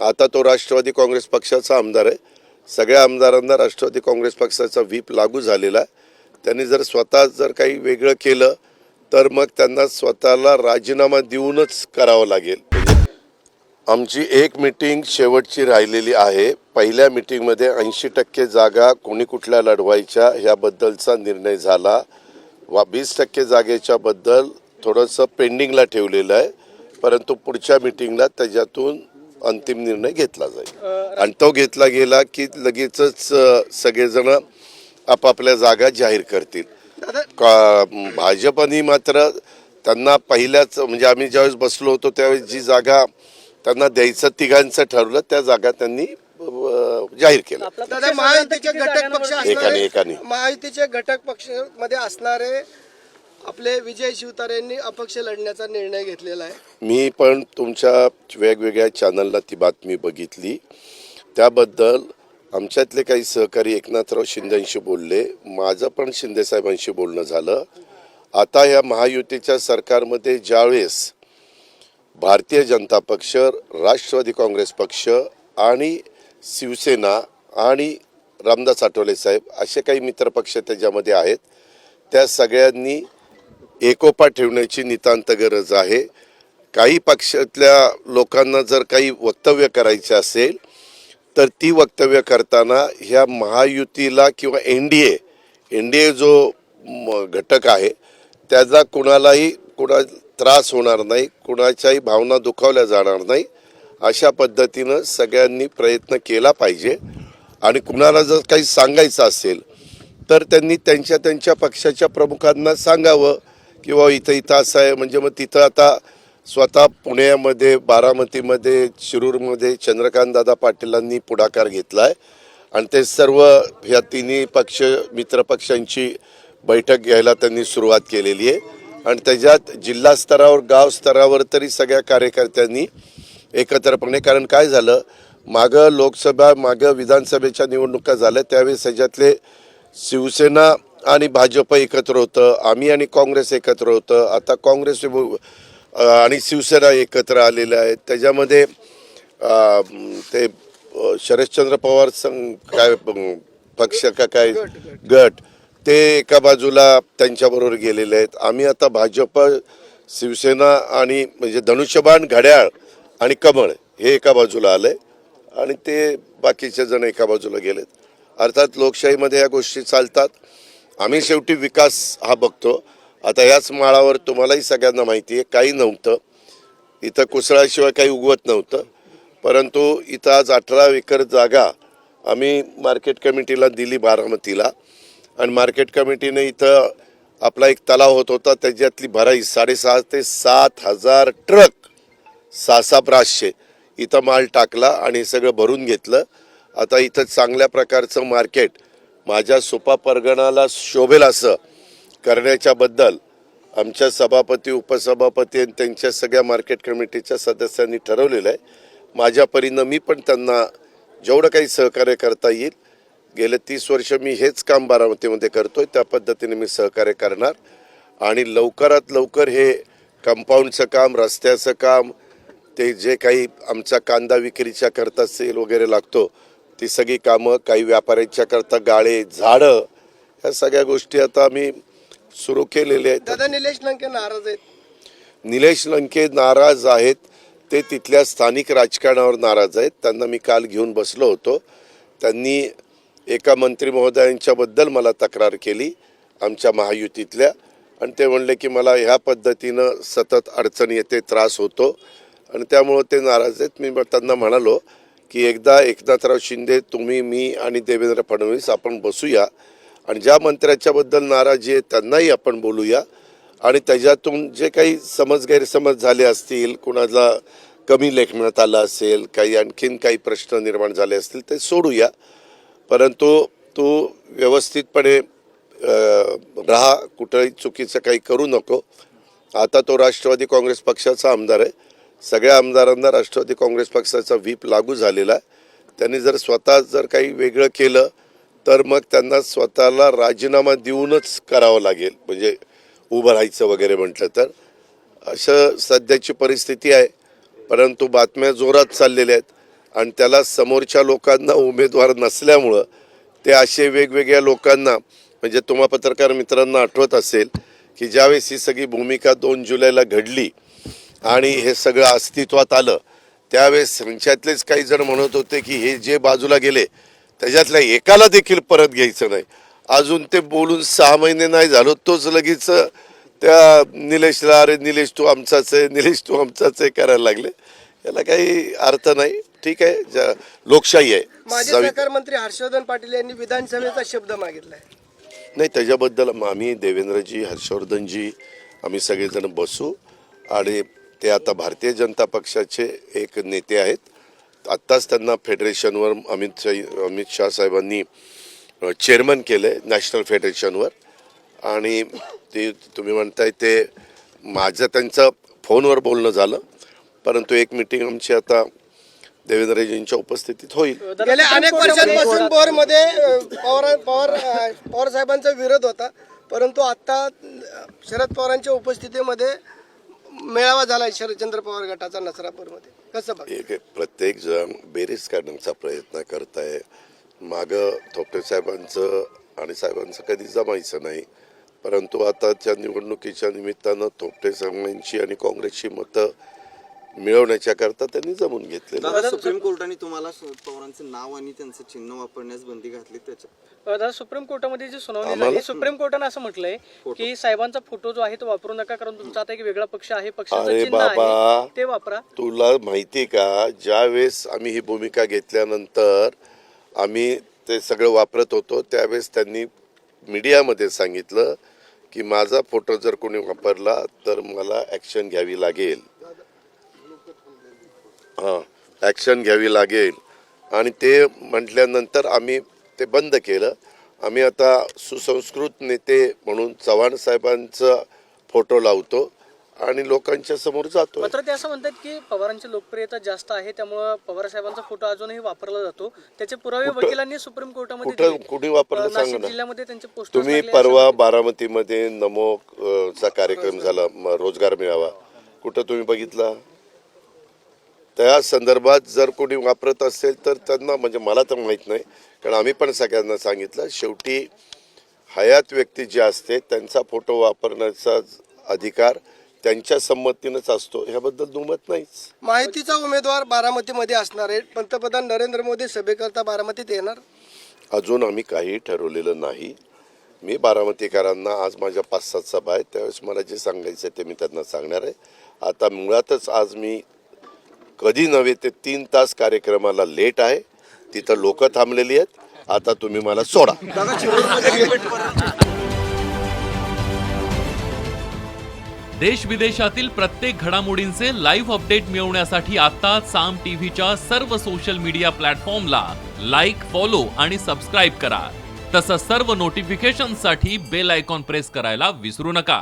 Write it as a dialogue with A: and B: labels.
A: आता तो राष्ट्रवादी काँग्रेस पक्षाचा आमदार आहे. सगळ्या आमदारांना राष्ट्रवादी काँग्रेस पक्षाचा व्हीप लागू झालेला आहे. त्यांनी जर स्वतः जर काही वेगळं केलं तर मग त्यांना स्वतःला राजीनामा देऊनच करावं लागेल. आमची एक मीटिंग शेवटची राहिलेली आहे. पहिल्या मीटिंगमध्ये ऐंशी टक्के जागा कोणी कुठल्या लढवायच्या ह्याबद्दलचा निर्णय झाला. वा वीस टक्के जागेच्याबद्दल थोडंसं पेंडिंगला ठेवलेलं आहे. परंतु पुढच्या मीटिंगला त्याच्यातून अंतिम निर्णय घेतला जाईल. आणि तो घेतला गेला की लगेचच सगळेजण आपापल्या जागा जाहीर करतील. का भाजपनी मात्र त्यांना पहिल्याच म्हणजे आम्ही ज्यावेळेस बसलो होतो त्यावेळेस जी जागा त्यांना द्यायचं तिघांचं ठरवलं त्या जागा त्यांनी जाहीर
B: दादा महायुतीचे घटक पक्ष
A: एकाने
B: असणारे
A: एकाने.
B: महायुतीचे घटक पक्षमध्ये असणारे आपले विजय शिवतारेंनी अपक्ष लढण्याचा निर्णय घेतलेला आहे.
A: मी पण तुमच्या वेगवेगळ्या चॅनलला ती बातमी बघितली. त्याबद्दल आमच्यातले काही सहकारी एकनाथराव शिंदेशी बोलले. माझं पण शिंदे साहेबांशी बोलणं झालं. आता या महायुतीच्या सरकारमध्ये ज्यावेळेस भारतीय जनता पक्ष राष्ट्रवादी काँग्रेस पक्ष आणि शिवसेना आणि रामदास आठवले साहेब असे काही मित्रपक्ष त्याच्यामध्ये आहेत. त्या सगळ्यांनी एकोपा ठेवण्याची नितांत गरज आहे. काही पक्षातल्या लोकांना जर काही वक्तव्य करायचे असेल तर ती वक्तव्य करताना ह्या महायुतीला किंवा N D A N D A जो म, घटक आहे त्याचा कुणालाही कुणा त्रास होणार नाही कुणाच्याही भावना दुखावल्या जाणार नाही अशा पद्धतीनं सगळ्यांनी प्रयत्न केला पाहिजे. आणि कुणाला जर काही सांगायचं असेल तर त्यांनी त्यांच्या त्यांच्या पक्षाच्या प्रमुखांना सांगावं. किंवा इथं इथं असं आहे म्हणजे मग तिथं आता स्वतः पुण्यामध्ये बारामतीमध्ये शिरूरमध्ये चंद्रकांतदादा पाटीलांनी पुढाकार घेतला आहे आणि ते सर्व ह्या तिन्ही पक्ष मित्रपक्षांची बैठक घ्यायला त्यांनी सुरुवात केलेली आहे. आणि त्याच्यात जिल्हा स्तरावर गाव स्तरावर तरी सगळ्या कार्यकर्त्यांनी एकत्रपणे कारण काय झालं मागं लोकसभा मागं विधानसभेच्या निवडणुका झाल्या त्यावेळेस त्याच्यातले शिवसेना आणि भाजप एकत्र होतं आम्ही आणि काँग्रेस एकत्र होतं. आता काँग्रेस आणि शिवसेना एकत्र आलेल्या आहेत. त्याच्यामध्ये ते शरदचंद्र पवार संघ काय पक्ष का काय गट ते एका बाजूला त्यांच्याबरोबर गेलेले आहेत. आम्ही आता भाजप शिवसेना आणि म्हणजे धनुष्यबाण घड्याळ आणि कमळ हे एका बाजूला आलंय आणि ते बाकीचे जण एका बाजूला गेलेत. अर्थात लोकशाहीमध्ये या गोष्टी चालतात. आम्ही शेवटी विकास हा बघतो. आता याच माळावर तुम्हालाही सगळ्यांना माहिती आहे काही नव्हतं. इथं कुसळाशिवाय काही उगवत नव्हतं. परंतु इथं आज अठरा एकर जागा आम्ही मार्केट कमिटीला दिली बारामतीला. आणि मार्केट कमिटीने इथं आपला एक तलाव होत होता त्याच्यातली भराई साडेसहा ते सात हजार ट्रक सहा सहा ब्राशे इथं माल टाकला आणि सगळं भरून घेतलं. आता इथं चांगल्या प्रकारचं मार्केट माझ्या सुपा परगणाला शोभेल असं करण्याच्याबद्दल आमच्या सभापती उपसभापती आणि त्यांच्या सगळ्या मार्केट कमिटीच्या सदस्यांनी ठरवलेलं आहे. माझ्या परीनं मी पण त्यांना जेवढं काही सहकार्य करता येईल गेले तीस वर्ष मी हेच काम बारामतीमध्ये करतो आहे त्या पद्धतीने मी सहकार्य करणार. आणि लवकरात लवकर हे कंपाऊंडचं काम रस्त्याचं काम ते जे काही आमचा कांदा विक्रीच्या करता सेल वगैरे लागतो ती सगळी कामं काही व्यापाऱ्यांच्या करता गाळे झाडं ह्या सगळ्या गोष्टी आता आम्ही सुरू केलेल्या आहेत.
B: दादा निलेश लंके नाराज आहेत.
A: निलेश लंके नाराज आहेत. ते तिथल्या स्थानिक राजकारणावर नाराज आहेत. त्यांना मी काल घेऊन बसलो होतो. त्यांनी एका मंत्री महोदयांच्याबद्दल मला तक्रार केली आमच्या महायुतीतल्या. आणि ते म्हणले की मला ह्या पद्धतीनं सतत अडचण येते त्रास होतो. आणि त्यामुळं ते नाराज आहेत. मी त्यांना म्हणालो की एकदा एकनाथराव शिंदे तुम्ही मी आणि देवेंद्र फडणवीस आपण बसूया. आणि ज्या मंत्र्याच्याबद्दल नाराजी आहे त्यांनाही आपण बोलूया. आणि त्याच्यातून जे काही समज गैरसमज झाले असतील कुणाला कमी लेखण्यात आलं असेल काही आणखीन काही प्रश्न निर्माण झाले असतील ते सोडूया. परंतु तू व्यवस्थितपणे राहा कुठंही चुकीचं काही करू नको. आता तो राष्ट्रवादी काँग्रेस पक्षाचा आमदार आहे. सगळ्या आमदारांना राष्ट्रवादी काँग्रेस पक्षाचा व्हीप लागू झालेला आहे. त्यांनी जर स्वतः जर काही वेगळं केलं तर मग त्यांना स्वतःला राजीनामा देऊनच करावं लागेल. म्हणजे उभं राहायचं वगैरे म्हटलं तर. असं सध्याची परिस्थिती आहे. परंतु बातम्या जोरात चाललेल्या आहेत. आणि त्याला समोरच्या लोकांना उमेदवार नसल्यामुळं ते असे वेगवेगळ्या लोकांना म्हणजे तुम्हा पत्रकार मित्रांना आठवत असेल की ज्यावेळेस ही सगळी भूमिका दोन जुलैला घडली आणि हे सगळं अस्तित्वात आलं. त्यावेळेस त्यांच्यातलेच काही जण म्हणत होते की हे जे बाजूला गेले त्याच्यातल्या एकाला देखील परत घ्यायचं नाही. अजून ते बोलून सहा महिने नाही झालो तोच लगेच त्या निलेशला अरे निलेश तू आमचाच आहे निलेश तू आमचाच आहे करायला लागले. याला काही अर्थ नाही. ठीक आहे लोकशाही आहे.
B: माजी सहकार मंत्री हर्षवर्धन पाटील यांनी विधानसभेचा शब्द मागितलाय.
A: नाही त्याच्याबद्दल आम्ही देवेंद्रजी हर्षवर्धनजी आम्ही सगळेजण बसू आणि ते आता भारतीय जनता पक्षाचे एक नेते आहेत. आत्ताच त्यांना फेडरेशनवर अमित शाह अमित शाह साहेबांनी चेअरमन केलं आहे नॅशनल फेडरेशनवर. आणि ते तुम्ही म्हणताय ते माझं त्यांचं फोनवर बोलणं झालं. परंतु एक मिटिंग आमची आता देवेंद्रजींच्या उपस्थितीत होईल.
B: गेल्या अनेक वर्षांपासून बोरमध्ये पवार पवार पवार साहेबांचा विरोध होता. परंतु आता शरद पवारांच्या उपस्थितीमध्ये मेळावा झाला शरदचंद्र पवार गटाचा नसरापूरमध्ये. कसं बघ?
A: एक प्रत्येक जण बेरीज काढण्याचा प्रयत्न करत आहे मागं थोपटे साहेबांचं आणि साहेबांचं कधी जमायचं नाही. परंतु आताच्या निवडणुकीच्या निमित्तानं थोपटे साहेबांची आणि काँग्रेसची मतं मिळवण्याच्या करता त्यांनी जमून.
C: दादा सुप्रीम कोर्टाने तुम्हाला शरद पवारांचं नाव आणि त्यांचं चिन्ह वापरण्यास बंदी घातली त्याच्या
D: दादा सुप्रीम कोर्टामध्ये जी सुनावणी झाली सुप्रीम कोर्टानं असं म्हटलंय की साहेबांचा फोटो जो आहे तो वापरू नका कारण तुमचा आता एक वेगळा पक्ष आहे पक्षाचं
A: अरे
D: चिन्ह
A: बाबा.
D: आहे ते वापरा
A: तुला माहिती का ज्या वेळेस आम्ही ही भूमिका घेतल्यानंतर आम्ही ते सगळं वापरत होतो त्यावेळेस त्यांनी मीडियामध्ये सांगितलं की माझा फोटो जर कोणी वापरला तर मला ॲक्शन घ्यावी लागेल ॲक्शन घ्यावी लागेल. आणि ते म्हटल्यानंतर आम्ही ते बंद केलं. आम्ही आता सुसंस्कृत नेते म्हणून चव्हाण साहेबांचा फोटो लावतो आणि लोकांच्या समोर जातो
D: मात्र ते असं म्हणतात की पवारांची लोकप्रियता जास्त आहे त्यामुळे पवार साहेबांचा फोटो अजूनही वापरला जातो. त्याचे पुरावे वकिलांनी सुप्रीम कोर्टामध्ये
A: कुठं वापरलं सांगा
D: जिल्ह्यामध्ये त्यांचे पोस्ट
A: तुम्ही परवा बारामतीमध्ये नमो चा कार्यक्रम झाला रोजगार मेळावा. कुठं तुम्ही बघितला? त्या संदर्भात जर कोणी वापरत असेल तर त्यांना म्हणजे मला तर माहीत नाही कारण आम्ही पण सगळ्यांना सांगितलं शेवटी हयात व्यक्ती जी असते त्यांचा फोटो वापरण्याचा अधिकार त्यांच्या संमतीनंच असतो. ह्याबद्दल दुमत नाहीच.
B: माहितीचा उमेदवार बारामतीमध्ये असणार आहे. पंतप्रधान नरेंद्र मोदी सभेकरता बारामतीत येणार?
A: अजून आम्ही काही ठरवलेलं नाही. मी बारामतीकरांना आज माझ्या पाच सात सभा आहेत त्यावेळेस मला जे सांगायचं आहे ते मी त्यांना सांगणार आहे. आता मुळातच आज मी कधी नव्हे ते तीन तास कार्यक्रमाला लेट आहे. तिथं लोक थांबलेली आहेत. आता तुम्ही मला सोडा.
E: देश विदेशातील प्रत्येक घडामोडींचे लाईव्ह अपडेट मिळवण्यासाठी आता साम टीव्हीच्या सर्व सोशल मीडिया प्लॅटफॉर्मला लाईक फॉलो आणि सबस्क्राईब करा. तसंच सर्व नोटिफिकेशनसाठी बेल आयकॉन प्रेस करायला विसरू नका.